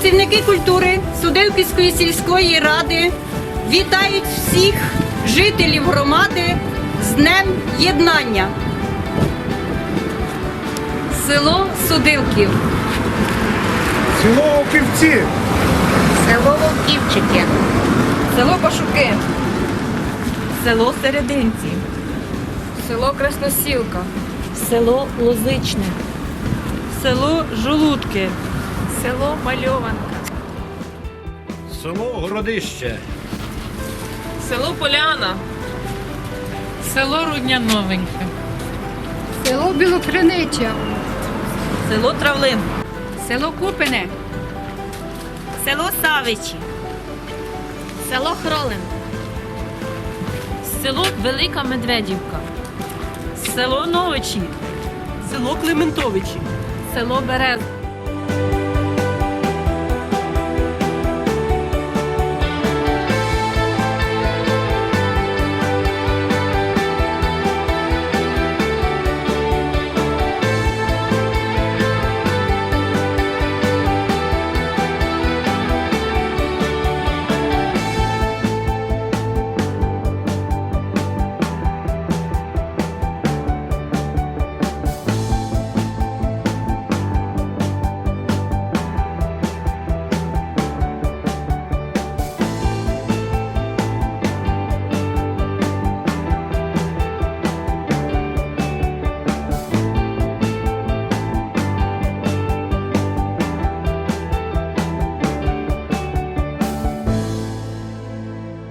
працівники культури Судилківської сільської ради вітають всіх жителів громади з Днем Єднання. Село Судилків. Село Оківці. Село Вовківчики. Село Пашуки. Село Серединці, Село Красносілка. село Лозичне, село Жолудки, село Мальованка, Село Городище. село Поляна, село Рудняновеньке, Село Білокринича, село Травлин, село Купине, село Савичі, Село Хролин. село Велика Медведівка, село Новичі, село Клементовичі, село Берез,